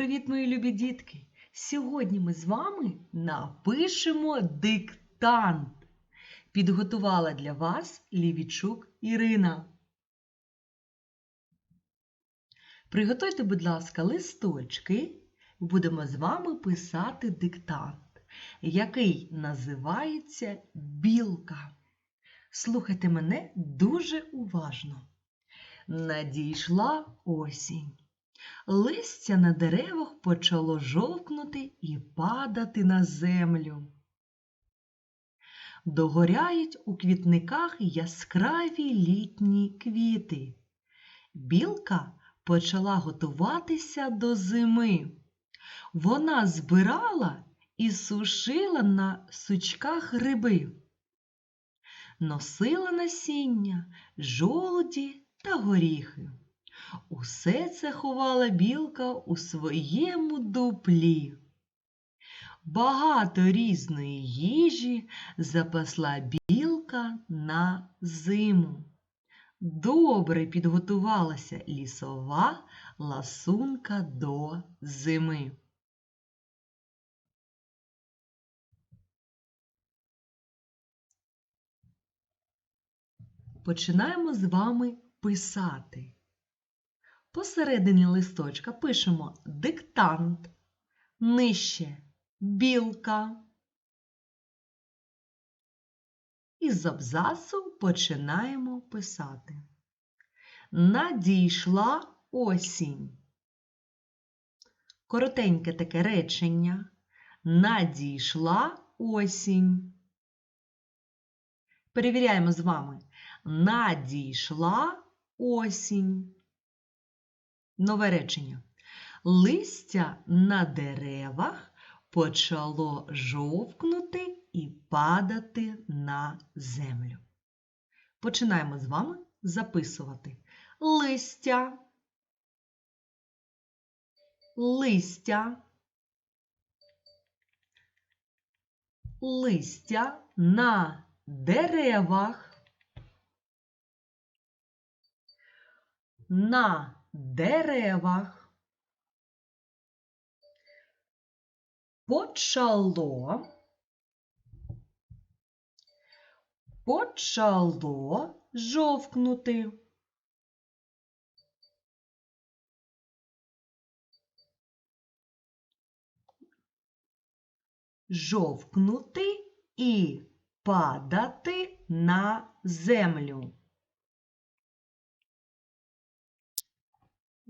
Привіт, мої любі дітки! Сьогодні ми з вами напишемо диктант. Підготувала для вас Лівічук Ірина. Приготуйте, будь ласка, листочки і будемо з вами писати диктант, який називається Білка. Слухайте мене дуже уважно. Надійшла осінь. Листя на деревах почало жовкнути і падати на землю. Догоряють у квітниках яскраві літні квіти. Білка почала готуватися до зими. Вона збирала і сушила на сучках гриби, носила насіння, жолуді та горіхи. Усе це ховала білка у своєму дуплі. Багато різної їжі запасла білка на зиму. Добре підготувалася лісова ласунка до зими. Починаємо з вами писати. Посередині листочка пишемо диктант, нижче білка. Із абзацу починаємо писати. Надійшла осінь. Коротеньке таке речення. Надійшла осінь. Перевіряємо з вами. Надійшла осінь. Нове речення. Листя на деревах почало жовкнути і падати на землю. Починаємо з вами записувати листя, листя, листя на деревах, на деревах. Почало, почало жовкнути. Жовкнути і падати на землю.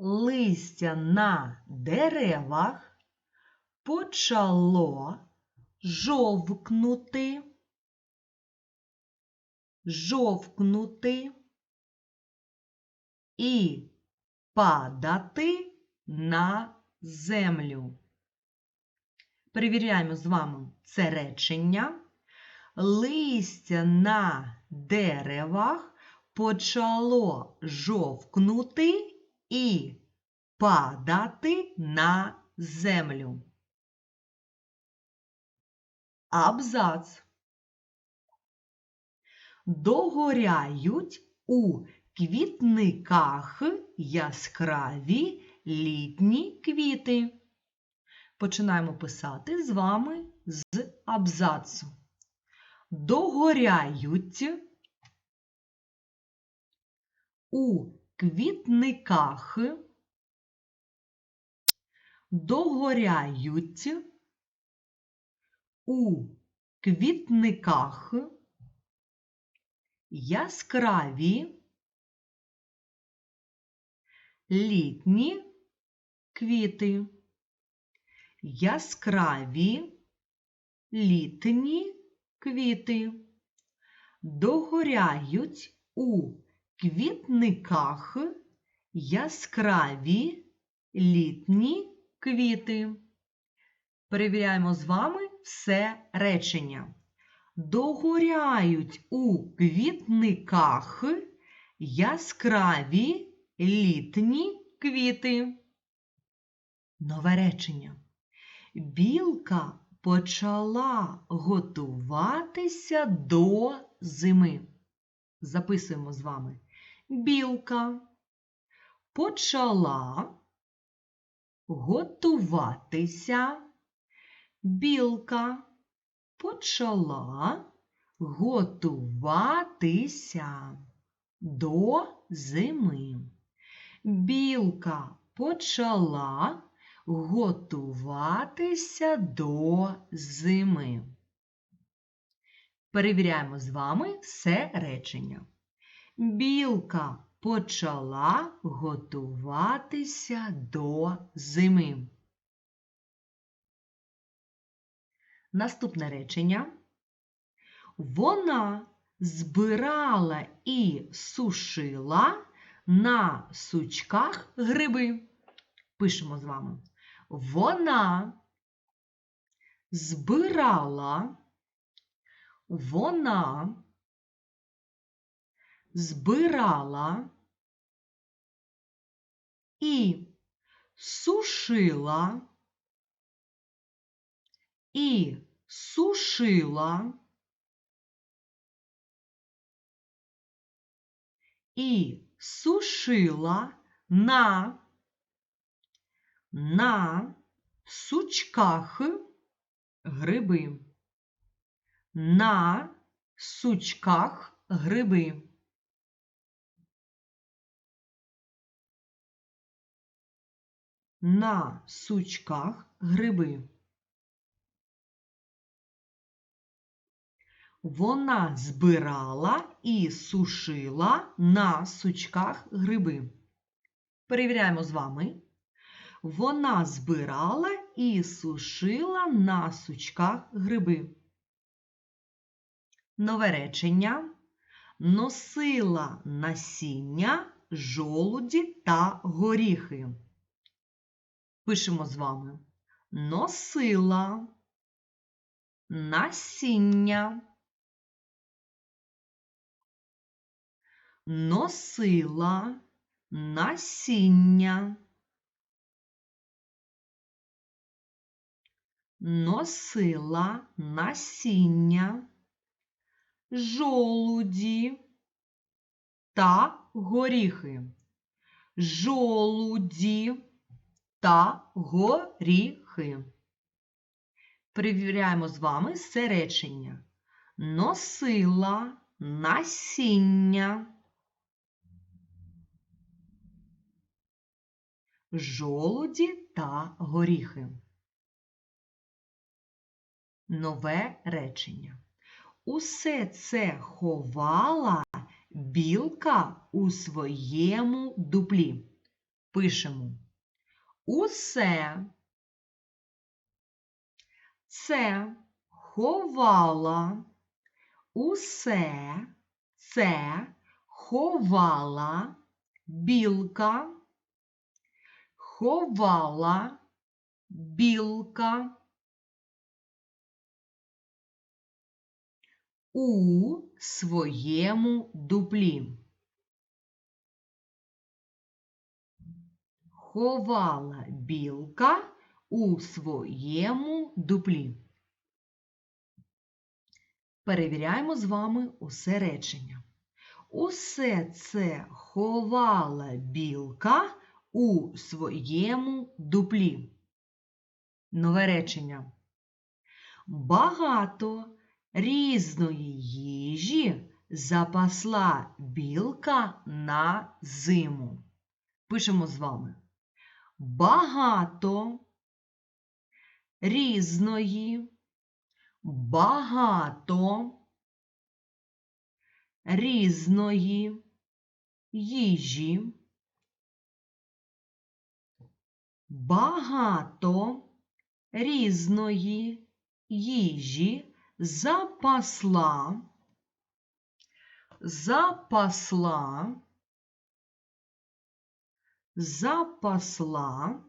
Листя на деревах почало жовкнути, жовкнути і падати на землю. Перевіряємо з вами це речення. Листя на деревах почало жовкнути і падати на землю. Абзац. Догоряють у квітниках яскраві літні квіти. Починаємо писати з вами з абзацу. Догоряють у квітниках догоряють у квітниках яскраві літні квіти, яскраві літні квіти, догоряють у квітниках яскраві літні квіти. Перевіряємо з вами все речення. Догоряють у квітниках яскраві літні квіти. Нове речення. Білка почала готуватися до зими. Записуємо з вами білка почала готуватися. Білка почала готуватися до зими. Білка почала готуватися до зими. Перевіряємо з вами все речення. Білка почала готуватися до зими. Наступне речення. Вона збирала і сушила на сучках гриби. Пишемо з вами. Вона збирала, вона збирала і сушила, і сушила, і сушила на, на сучках гриби. На сучках гриби. На сучках гриби. Вона збирала і сушила на сучках гриби. Перевіряємо з вами. Вона збирала і сушила на сучках гриби. Нове речення. Носила насіння, жолуді та горіхи. Пишемо з вами. Носила насіння. Носила насіння. Носила насіння, жолуді та горіхи. Жолуді та горіхи. Перевіряємо з вами це речення. Носила насіння. Жолуді та горіхи. Нове речення. Усе це ховала білка у своєму дуплі. Пишемо. Усе. Це ховала, усе це ховала білка, ховала білка. У своєму дуплі. Ховала білка у своєму дуплі. Перевіряємо з вами усе речення. Усе це ховала білка у своєму дуплі. Нове речення. Багато різної їжі запасла білка на зиму. Пишемо з вами. Багато. Різної, багато. Різної. Їжі, багато. Різної. Їжі. Запасла, запасла, запасла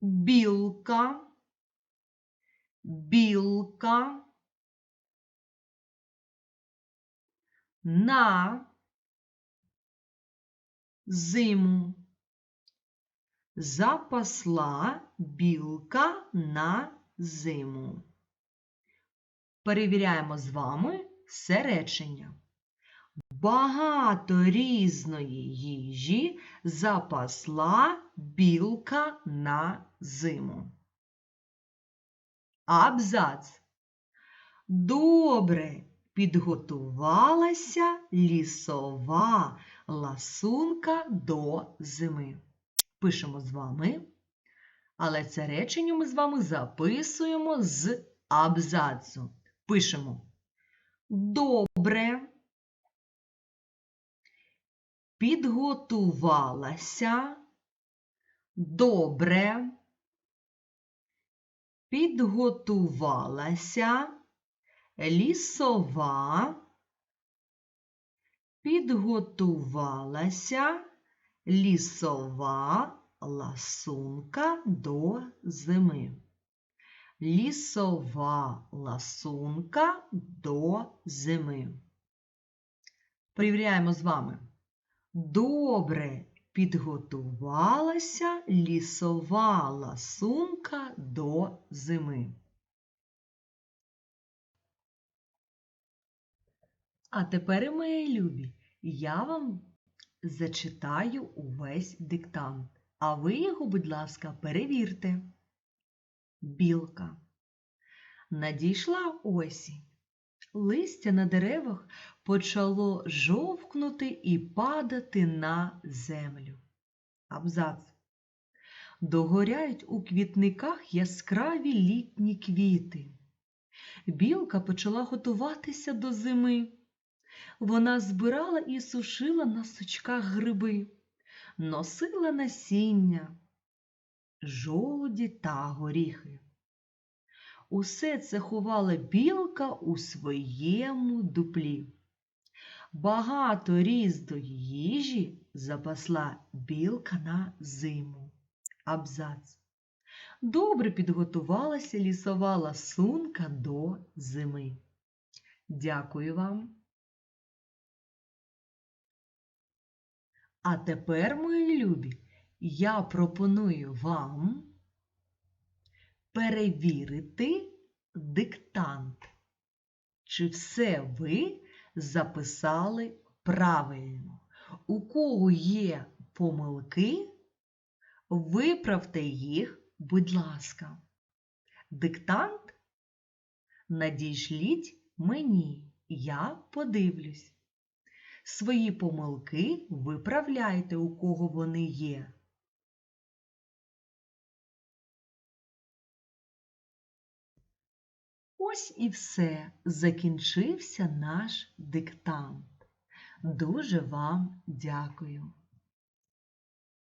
білка, білка на зиму. Запасла білка на зиму. Перевіряємо з вами все речення. Багато різної їжі запасла білка на зиму. Абзац. Добре підготувалася лісова ласунка до зими. Пишемо з вами, але це речення ми з вами записуємо з абзацу. Пишемо добре підготувалася, добре підготувалася лісова, підготувалася лісова ласунка до зими. Лісова ласунка до зими. Перевіряємо з вами. Добре підготувалася лісова ласунка до зими. А тепер, мої любі, я вам зачитаю увесь диктант, а ви його, будь ласка, перевірте. Білка. Надійшла осінь. Листя на деревах почало жовкнути і падати на землю. Абзац. Догоряють у квітниках яскраві літні квіти. Білка почала готуватися до зими. Вона збирала і сушила на сучках гриби, носила насіння, жолуді та горіхи. Усе це ховала білка у своєму дуплі. Багато різної їжі запасла білка на зиму. Абзац. Добре підготувалася лісова ласунка до зими. Дякую вам. А тепер, мої любі, я пропоную вам перевірити диктант. Чи все ви записали правильно? У кого є помилки, виправте їх, будь ласка. Диктант надішліть мені, я подивлюсь. Свої помилки виправляйте, у кого вони є. Ось і все. Закінчився наш диктант. Дуже вам дякую.